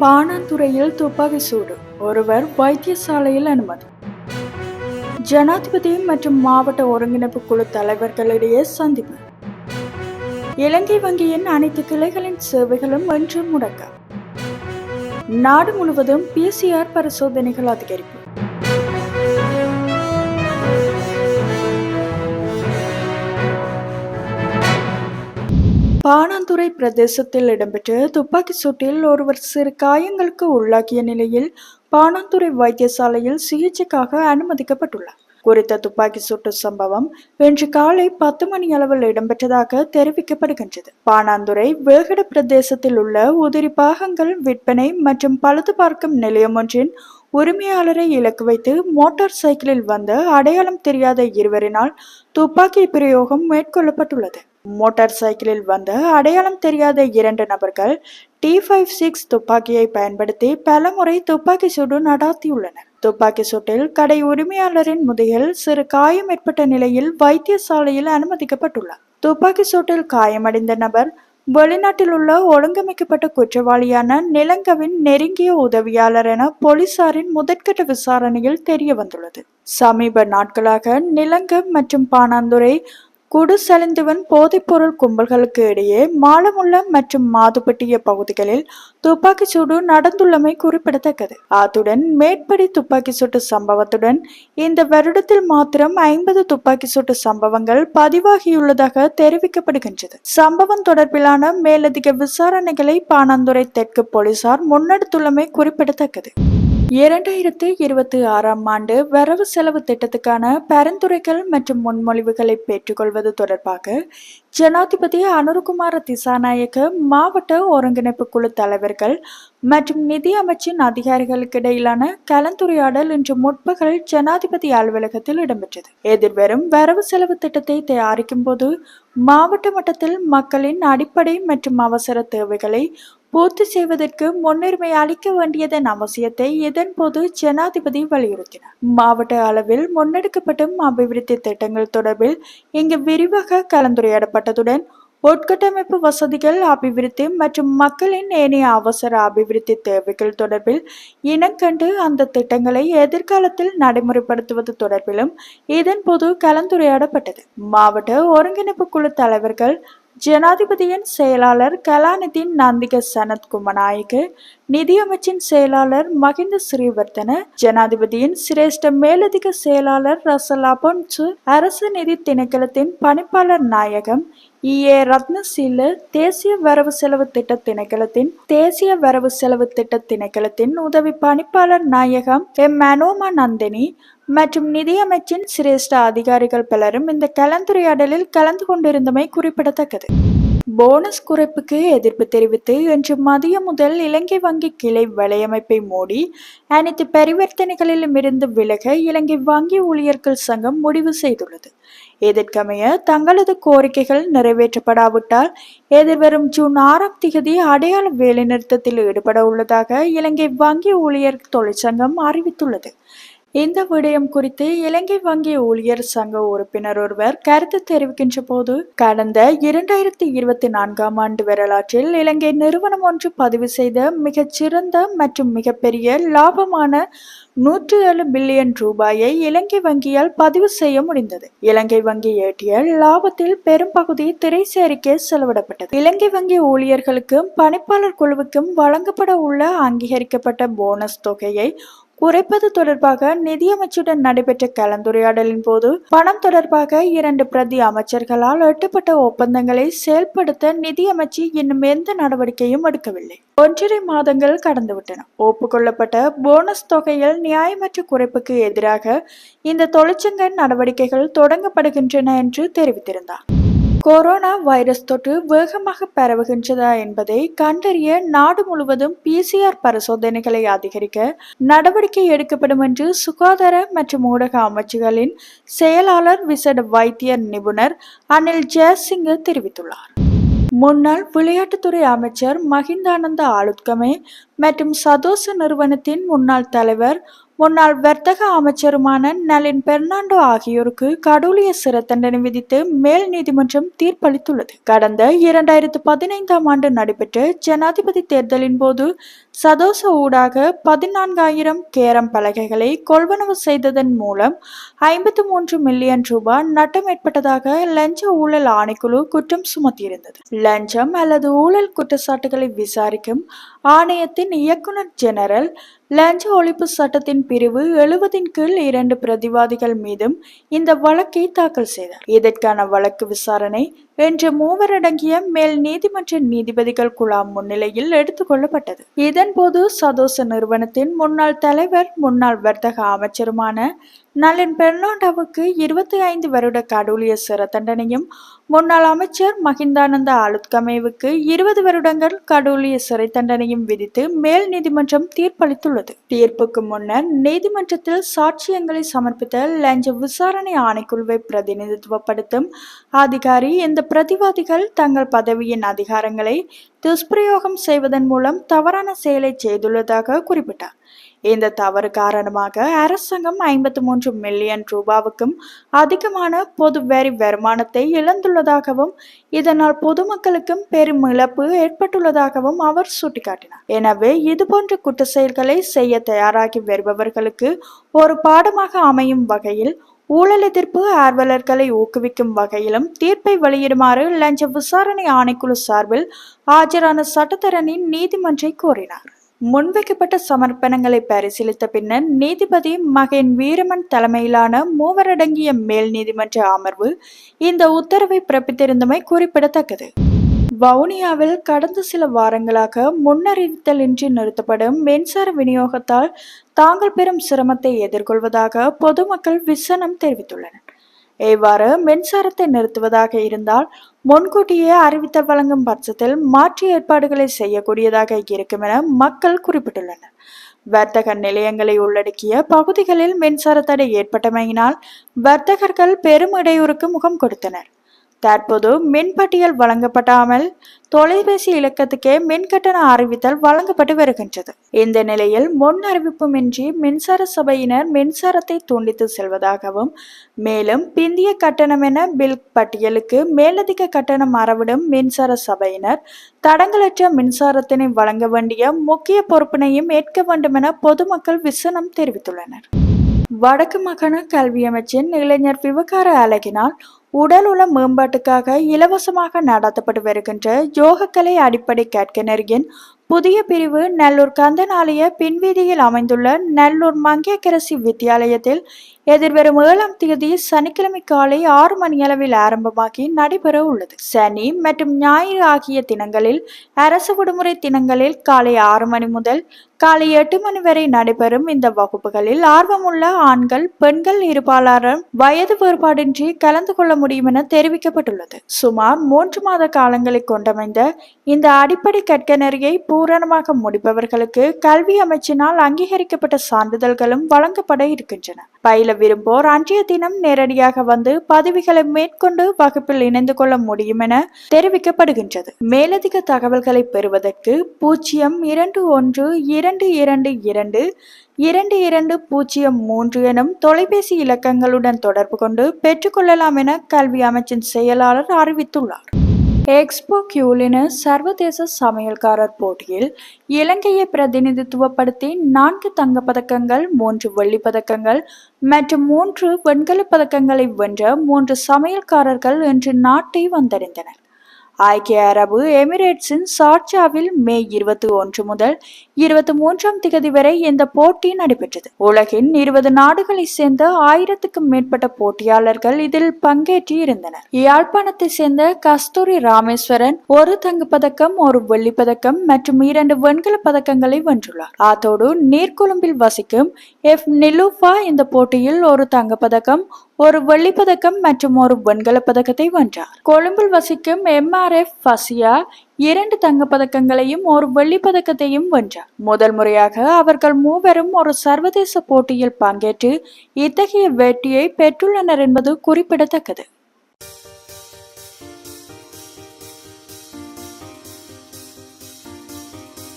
பாணாந்துறையில் துப்பாக்கி சூடு. ஒருவர் வைத்தியசாலையில் அனுமதி. ஜனாதிபதி மற்றும் மாவட்ட ஒருங்கிணைப்பு குழு தலைவர்களிடையே சந்திப்பு. இலங்கை வங்கியின் அனைத்து கிளைகளின் சேவைகளும் இன்று முடக்கம். நாடு முழுவதும் பிசிஆர் பரிசோதனைகள் அதிகரிப்பு. பாணாந்துறை பிரதேசத்தில் இடம்பெற்ற துப்பாக்கி சூட்டில் ஒருவர் சிறு காயங்களுக்கு உள்ளாகிய நிலையில் பாணாந்துறை வைத்தியசாலையில் சிகிச்சைக்காக அனுமதிக்கப்பட்டுள்ளார். குறித்த துப்பாக்கி சூட்டு சம்பவம் இன்று காலை பத்து மணி அளவில் இடம்பெற்றதாக தெரிவிக்கப்படுகின்றது. பாணாந்துறை வேகட பிரதேசத்தில் உள்ள உதிரி பாகங்கள் விற்பனை மற்றும் பழுது பார்க்கும் நிலையம் ஒன்றின் உரிமையாளரை இலக்கு வைத்து மோட்டார் சைக்கிளில் வந்த அடையாளம் தெரியாத இருவரினால் துப்பாக்கி பிரயோகம் மேற்கொள்ளப்பட்டுள்ளது. மோட்டார் சைக்கிளில் வந்த அடையாளம் தெரியாத இரண்டு நபர்கள் டி ஃபைவ் சிக்ஸ் துப்பாக்கியை பயன்படுத்தி பலமுறை துப்பாக்கி சூடு நடாத்தியுள்ளனர். துப்பாக்கி சூட்டில் கடை உரிமையாளரின் முதுகில் சிறு காயம் ஏற்பட்ட நிலையில் வைத்தியசாலையில் அனுமதிக்கப்பட்டுள்ளார். துப்பாக்கி சூட்டில் காயமடைந்த நபர் வெளிநாட்டில் உள்ள ஒழுங்கமைக்கப்பட்ட குற்றவாளியான நிலங்கவின் நெருங்கிய உதவியாளர் என போலீசாரின் முதற்கட்ட விசாரணையில் தெரிய வந்துள்ளது சமீப நாட்களாக நிலங்க மற்றும் பாணாந்துறை குடுசலிந்துவன் போதைப்பொருள் கும்பல்களுக்கு இடையே மாலமுள்ள மற்றும் மாதுபட்டிய பகுதிகளில் துப்பாக்கி சூடு நடந்துள்ளமை குறிப்பிடத்தக்கது. அத்துடன் மேற்படி துப்பாக்கி சூட்டு சம்பவத்துடன் இந்த வருடத்தில் மாத்திரம் ஐம்பது துப்பாக்கி சூட்டு சம்பவங்கள் பதிவாகியுள்ளதாக தெரிவிக்கப்படுகின்றது. சம்பவம் தொடர்பிலான மேலதிக விசாரணைகளை பாணந்துறை தெற்கு போலீசார் முன்னெடுத்துள்ளமை குறிப்பிடத்தக்கது. இரண்டாயிரத்து இருபத்தி ஆறாம் ஆண்டு வரவு செலவு திட்டத்துக்கான பரிந்துரைகள் மற்றும் முன்மொழிவுகளை பெற்றுக்கொள்வது தொடர்பாக ஜனாதிபதி அனுருகுமார திசாநாயக்க மாவட்ட ஒருங்கிணைப்பு குழு தலைவர்கள் மற்றும் நிதி அமைச்சின் அதிகாரிகளுக்கு இடையிலான கலந்துரையாடல் இன்று முற்பகல் ஜனாதிபதி அலுவலகத்தில் இடம்பெற்றது. எதிர்வரும் வரவு செலவு திட்டத்தை தயாரிக்கும் போது மாவட்ட மட்டத்தில் மக்களின் அடிப்படை மற்றும் அவசர தேவைகளை பூர்த்தி செய்வதற்கு முன்னுரிமை அளிக்க வேண்டியதன் அவசியத்தை இதன்போது ஜனாதிபதி வலியுறுத்தினார். மாவட்ட அளவில் முன்னெடுக்கப்படும் அபிவிருத்தி திட்டங்கள் தொடர்பில் இங்கு விரிவாக கலந்துரையாடப்பட்டதுடன் உட்கட்டமைப்பு வசதிகள் அபிவிருத்தி மற்றும் மக்களின் ஏனைய அவசர அபிவிருத்தி தேவைகள் தொடர்பில் இனங்கண்டு அந்த திட்டங்களை எதிர்காலத்தில் நடைமுறைப்படுத்துவது தொடர்பிலும் இதன்போது கலந்துரையாடப்பட்டது. மாவட்ட ஒருங்கிணைப்பு குழு தலைவர்கள் ஜனாதிபதியின் செயலாளர் கலாநிதியின் நந்திக சனத் குமநாயக்கு நிதியமைச்சின் செயலாளர் மகிந்த ஸ்ரீவர்த்தன ஜனாதிபதியின் சிரேஷ்ட மேலதிக செயலாளர் ரசலா பொன்சு அரசு நிதி திணைக்களத்தின் பணிப்பாளர் நாயகம் இ. ஏ. ரத்னசீல தேசிய வரவு செலவு திட்ட திணைக்களத்தின் தேசிய வரவு செலவு திட்ட திணைக்களத்தின் உதவி பணிப்பாளர் நாயகம் எம். மனோமா நந்தினி மற்றும் நிதியமைச்சின் சிரேஷ்ட அதிகாரிகள் பலரும் இந்த கலந்துரையாடலில் கலந்து கொண்டிருந்தமை குறிப்பிடத்தக்கது. போனஸ் குறைப்புக்கு எதிர்ப்பு தெரிவித்து இன்று மதியம் முதல் இலங்கை வங்கி கிளை வலையமைப்பை மூடி அனைத்து பரிவர்த்தனைகளிலும் இருந்து விலக இலங்கை வங்கி ஊழியர்கள் சங்கம் முடிவு செய்துள்ளது. இதற்கமைய தங்களது கோரிக்கைகள் நிறைவேற்றப்படாவிட்டால் எதிர்வரும் ஜூன் ஆறாம் திகதி அடையாள வேலைநிறுத்தத்தில் ஈடுபட உள்ளதாக இலங்கை வங்கி ஊழியர் தொழிற்சங்கம் அறிவித்துள்ளது. இந்த விடயம் குறித்து இலங்கை வங்கி ஊழியர் சங்க உறுப்பினர் ஒருவர் கருத்து தெரிவிக்கின்ற போது கடந்த இரண்டாயிரத்தி இருபத்தி நான்காம் ஆண்டு வரலாற்றில் இலங்கை நிறுவனம் ஒன்று பதிவு செய்த மிகச்சிறந்த மற்றும் மிகப்பெரிய லாபமான நூற்று ஏழு பில்லியன் ரூபாயை இலங்கை வங்கியால் பதிவு செய்ய முடிந்தது. இலங்கை வங்கி ஏற்றிய லாபத்தில் பெரும்பகுதி திரை திரைசேரிக்கே செலவிடப்பட்டது. இலங்கை வங்கி ஊழியர்களுக்கும் பணிப்பாளர் குழுவுக்கும் வழங்கப்பட உள்ள அங்கீகரிக்கப்பட்ட போனஸ் தொகையை குறைப்பது தொடர்பாக நிதியமைச்சுடன் நடைபெற்ற கலந்துரையாடலின் போது பணம் தொடர்பாக இரண்டு பிரதி அமைச்சர்களால் எட்டப்பட்ட ஒப்பந்தங்களை செயல்படுத்த நிதியமைச்சு இன்னும் எந்த நடவடிக்கையும் எடுக்கவில்லை. ஒன்றரை மாதங்கள் கடந்துவிட்டன. ஒப்புக்கொள்ளப்பட்ட போனஸ் தொகையில் நியாயமற்ற குறைப்புக்கு எதிராக இந்த தொழிற்சங்க நடவடிக்கைகள் தொடங்கப்படுகின்றன என்று தெரிவித்திருந்தார். கொரோனா வைரஸ் தொற்று வேகமாக பரவுகின்றதா என்பதை கண்டறிய நாடு முழுவதும் பிசிஆர் பரிசோதனைகளை அதிகரிக்க நடவடிக்கை எடுக்கப்படும் என்று சுகாதார மற்றும் ஊடக அமைச்சுகளின் செயலாளர் விசேட வைத்தியர் நிபுணர் அனில் ஜெயசிங்க தெரிவித்துள்ளார். முன்னாள் விளையாட்டுத்துறை அமைச்சர் மகிந்தானந்த ஆளுத்கமே மற்றும் சதோச நிறுவனத்தின் முன்னாள் தலைவர் முன்னாள் வர்த்தக அமைச்சருமான நளின் பெர்னாண்டோ ஆகியோருக்கு கடூலிய சிறை தண்டனை விதித்து மேல் நீதிமன்றம் தீர்ப்பளித்துள்ளது. கடந்த இரண்டாயிரத்து பதினைந்தாம் ஆண்டு நடைபெற்ற ஜனாதிபதி தேர்தலின் போது சதோச ஊடாக பதினான்காயிரம் கேரம் பலகைகளை கொள்வனவு செய்ததன் மூலம் ஐம்பத்து மூன்று மில்லியன் ரூபாய் நட்டம் ஏற்பட்டதாக லஞ்ச ஊழல் ஆணைக்குழு குற்றம் சுமத்தியிருந்தது. லஞ்சம் அல்லது ஊழல் குற்றச்சாட்டுகளை விசாரிக்கும் ஆணையத்தின் இயக்குனர் ஜெனரல் லஞ்ச ஒழிப்பு சட்டத்தின் பிரிவு எழுபதின் கீழ் இரண்டு பிரதிவாதிகள் மீதும் இந்த வழக்கை தாக்கல் செய்தார். இதற்கான வழக்கு விசாரணை என்று மூவரடங்கிய மேல் நீதிமன்ற நீதிபதிகள் குழாம் முன்னிலையில் எடுத்துக் கொள்ளப்பட்டது. இதன்போது சதோச நிறுவனத்தின் முன்னாள் தலைவர் முன்னாள் வர்த்தக அமைச்சருமான நளின் பெர்னாண்டாவுக்கு இருபத்தி ஐந்து வருட கடூழிய சிறை தண்டனையும் முன்னாள் அமைச்சர் மஹிந்தானந்த ஆலுத்கமேவுக்கு இருபது வருடங்கள் கடூழிய சிறை தண்டனையும் விதித்து மேல் நீதிமன்றம் தீர்ப்பளித்துள்ளது. தீர்ப்புக்கு முன்னர் நீதிமன்றத்தில் சாட்சியங்களை சமர்ப்பித்த லஞ்ச விசாரணை ஆணைக்குழுவை பிரதிநிதித்துவப்படுத்தும் அதிகாரி இந்த பிரதிவாதிகள் தங்கள் பதவியின் அதிகாரங்களை துஷ்பிரயோகம் செய்வதன் மூலம் தவறான செயலை செய்துள்ளதாக குறிப்பிட்டார். இந்த தவறு காரணமாக அரசாங்கம் ஐம்பத்து மூன்று மில்லியன் ரூபாவுக்கும் அதிகமான பொது வரி வருமானத்தை இழந்துள்ளதாகவும் இதனால் பொதுமக்களுக்கும் பெரும் இழப்பு ஏற்பட்டுள்ளதாகவும் அவர் சுட்டிக்காட்டினார். எனவே இதுபோன்ற குற்ற செயல்களை செய்ய தயாராகி வருபவர்களுக்கு ஒரு பாடமாக அமையும் வகையில் ஊழல் எதிர்ப்பு ஆர்வலர்களை ஊக்குவிக்கும் வகையிலும் தீர்ப்பை வெளியிடுமாறு லஞ்ச விசாரணை ஆணைக்குழு சார்பில் ஆஜரான சட்டத்தரணின் நீதிமன்றை கோரினார். முன்வைக்கப்பட்ட சமர்ப்பணங்களை பரிசீலித்த பின்னர் நீதிபதி மகேன் வீரமன் தலைமையிலான மூவரடங்கிய மேல் நீதிமன்ற அமர்வு இந்த உத்தரவை பிறப்பித்திருந்தமை குறிப்பிடத்தக்கது. வவுனியாவில் கடந்த சில வாரங்களாக முன்னறிவித்தலின்றி நிறுத்தப்படும் மின்சார விநியோகத்தால் தாங்கள் பெறும் சிரமத்தை எதிர்கொள்வதாக பொதுமக்கள் விசனம் தெரிவித்துள்ளனர். இவ்வாறு மின்சாரத்தை நிறுத்துவதாக இருந்தால் முன்கூட்டியே அறிவித்தல் வழங்கும் பட்சத்தில் மாற்று ஏற்பாடுகளை செய்யக்கூடியதாக இருக்கும் என மக்கள் குறிப்பிட்டுள்ளனர். வர்த்தக நிலையங்களை உள்ளடக்கிய பகுதிகளில் மின்சார தடை ஏற்பட்டமையினால் வர்த்தகர்கள் பெரும் இடையூறுக்கு முகம் கொடுத்தனர். தற்போது மின்பட்டியல் வழங்கப்படாமல் தொலைபேசி இலக்கத்துக்கே மின் கட்டண அறிவித்தல் வழங்கப்பட்டு வருகின்றது. இந்த நிலையில் முன் அறிவிப்புமின்றி மின்சார சபையினர் மின்சாரத்தை துண்டித்து செல்வதாகவும் மேலும் பிந்திய கட்டணம் என பில் பட்டியலுக்கு மேலதிக கட்டணம் அறவிடும் மின்சார சபையினர் தடங்களற்ற மின்சாரத்தினை வழங்க வேண்டிய முக்கிய பொறுப்பினையும் ஏற்க வேண்டும் என பொதுமக்கள் விசனம் தெரிவித்துள்ளனர். வடக்கு மாகாண கல்வி அமைச்சின் இளைஞர் விவகார அழகினால் உடல் உள மேம்பாட்டுக்காக இலவசமாக நடத்தப்பட்டு வருகின்ற யோகக்கலை அடிப்படை கேட்கனரியின் புதிய பிரிவு நல்லூர் கந்தனாலய பின்வீதியில் அமைந்துள்ள நல்லூர் மங்கையக்கரசி வித்தியாலயத்தில் எதிர்வரும் ஏழாம் தேதி சனிக்கிழமை காலை ஆறு மணியளவில் ஆரம்பமாகி நடைபெற உள்ளது. சனி மற்றும் ஞாயிறு ஆகிய தினங்களில் அரசு விடுமுறை தினங்களில் காலை ஆறு மணி முதல் காலை எட்டு மணி வரை நடைபெறும் இந்த வகுப்புகளில் ஆர்வமுள்ள ஆண்கள் பெண்கள் இருபாலாரும் வயது வேறுபாடின்றி கலந்து கொள்ள முடியும் என தெரிவிக்கப்பட்டுள்ளது. சுமார் மூன்று மாத காலங்களை கொண்டமைந்த இந்த அடிப்படை கற்கனரியை பூரணமாக முடிப்பவர்களுக்கு கல்வி அமைச்சினால் அங்கீகரிக்கப்பட்ட சான்றிதழ்களும் வழங்கப்பட இருக்கின்றன. பயில விரும்போர் அன்றைய தினம் நேரடியாக வந்து பதவிகளை மேற்கொண்டு வகுப்பில் இணைந்து கொள்ள முடியும் என தெரிவிக்கப்படுகின்றது. மேலதிக தகவல்களை பெறுவதற்கு பூஜ்ஜியம் இரண்டு ஒன்று இரண்டு இரண்டு இரண்டு இரண்டு இரண்டு பூஜ்ஜியம் மூன்று எனும் தொலைபேசி இலக்கங்களுடன் தொடர்பு கொண்டு பெற்றுக்கொள்ளலாம் என கல்வி அமைச்சின் செயலாளர் அறிவித்துள்ளார். எக்ஸ்போ கியூலின சர்வதேச சமையல்காரர் போட்டியில் இலங்கையை பிரதிநிதித்துவப்படுத்தி நான்கு தங்கப்பதக்கங்கள் மூன்று வெள்ளிப்பதக்கங்கள் மற்றும் மூன்று வெண்கலப் பதக்கங்களை வென்ற மூன்று சமையல்காரர்கள் இன்று நாட்டை வந்தடைந்தனர். ஐக்கிய அரபு எமிரேட்ஸின் சார்ஜாவில் மே இருபத்தி ஒன்று முதல் இருபத்தி மூன்றாம் திகதி வரை இந்த போட்டி நடைபெற்றது. உலகின் இருபது நாடுகளைச் சேர்ந்த ஆயிரத்துக்கும் மேற்பட்ட போட்டியாளர்கள் இதில் பங்கேற்றி இருந்தனர். யாழ்ப்பாணத்தை சேர்ந்த கஸ்தூரி ராமேஸ்வரன் ஒரு தங்கப் பதக்கம் ஒரு வெள்ளி பதக்கம் மற்றும் இரண்டு வெண்கல பதக்கங்களை வென்றுள்ளார். அத்தோடு நீர்கொழும்பில் வசிக்கும் எஃப் நிலூஃபா இந்த போட்டியில் ஒரு தங்கப்பதக்கம் ஒரு வெள்ளிப்பதக்கம் மற்றும் ஒரு வெண்கலப் பதக்கத்தை வென்றார். கொழும்பில் வசிக்கும் எம்ஆர்எஃப் ஃபசியா இரண்டு தங்கப் பதக்கங்களையும் ஒரு வெள்ளிப்பதக்கத்தையும் வென்றார். முதல் முறையாக அவர்கள் மூவரும் ஒரு சர்வதேச போட்டியில் பங்கேற்று இத்தகைய வெற்றியை பெற்றுள்ளனர் என்பது குறிப்பிடத்தக்கது.